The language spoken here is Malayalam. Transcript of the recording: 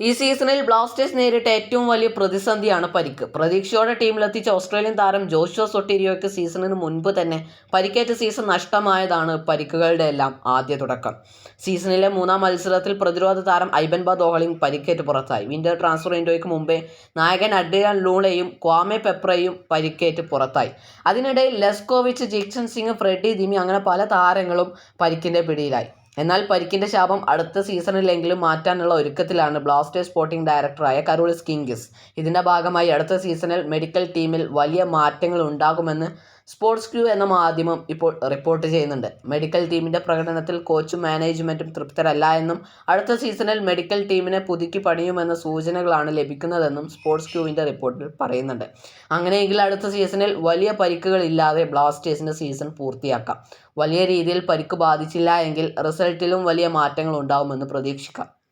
ഈ സീസണിൽ ബ്ലാസ്റ്റേഴ്സ് നേരിട്ട ഏറ്റവും വലിയ പ്രതിസന്ധിയാണ് പരിക്ക്. പ്രതീക്ഷയോടെ ടീമിലെത്തിച്ച ഓസ്ട്രേലിയൻ താരം ജോഷോ സൊട്ടീരിയോയ്ക്ക് സീസണിന് മുൻപ് തന്നെ പരിക്കേറ്റ സീസൺ നഷ്ടമായതാണ് പരിക്കുകളുടെ എല്ലാം ആദ്യ തുടക്കം. സീസണിലെ മൂന്നാം മത്സരത്തിൽ പ്രതിരോധ താരം ഐബൻബ ദോഹളിങ് പരിക്കേറ്റ് പുറത്തായി. വിന്റർ ട്രാൻസ്ഫർ വിൻഡോയ്ക്ക് മുമ്പേ നായകൻ അഡ്രിയാൻ ലൂണയും ക്വാമെ പെപ്രയും പരിക്കേറ്റ് പുറത്തായി. അതിനിടയിൽ ലെസ്കോവിച്ച് ജിക്സൺ സിംഗ് ഫ്രെഡി ദിമി അങ്ങനെ പല താരങ്ങളും പരിക്കിന്റെ പിടിയിലായി. എന്നാൽ പരിക്കിന്റെ ശാപം അടുത്ത സീസണിലെങ്കിലും മാറ്റാനുള്ള ഒരുക്കത്തിലാണ് ബ്ലാസ്റ്റേഴ്സ് സ്പോർട്ടിംഗ് ഡയറക്ടറായ കരോളിസ് കിങ്കിസ്. ഇതിന്റെ ഭാഗമായി അടുത്ത സീസണിൽ മെഡിക്കൽ ടീമിൽ വലിയ മാറ്റങ്ങൾ ഉണ്ടാകുമെന്ന് സ്പോർട്സ് ക്യൂ എന്ന മാധ്യമം ഇപ്പോൾ റിപ്പോർട്ട് ചെയ്യുന്നുണ്ട്. മെഡിക്കൽ ടീമിന്റെ പ്രകടനത്തിൽ കോച്ചും മാനേജ്മെന്റും തൃപ്തരല്ല എന്നും അടുത്ത സീസണിൽ മെഡിക്കൽ ടീമിനെ പുതുക്കി പണിയുമെന്ന സൂചനകളാണ് ലഭിക്കുന്നതെന്നും സ്പോർട്സ് ക്യൂവിന്റെ റിപ്പോർട്ടിൽ പറയുന്നുണ്ട്. അങ്ങനെയെങ്കിൽ അടുത്ത സീസണിൽ വലിയ പരിക്കുകളില്ലാതെ ബ്ലാസ്റ്റേഴ്സിന്റെ സീസൺ പൂർത്തിയാക്കാം. വലിയ രീതിയിൽ പരിക്ക് ബാധിച്ചില്ല എങ്കിൽ റിസൾട്ടിലും വലിയ മാറ്റങ്ങൾ ഉണ്ടാകുമെന്ന് പ്രതീക്ഷിക്കാം.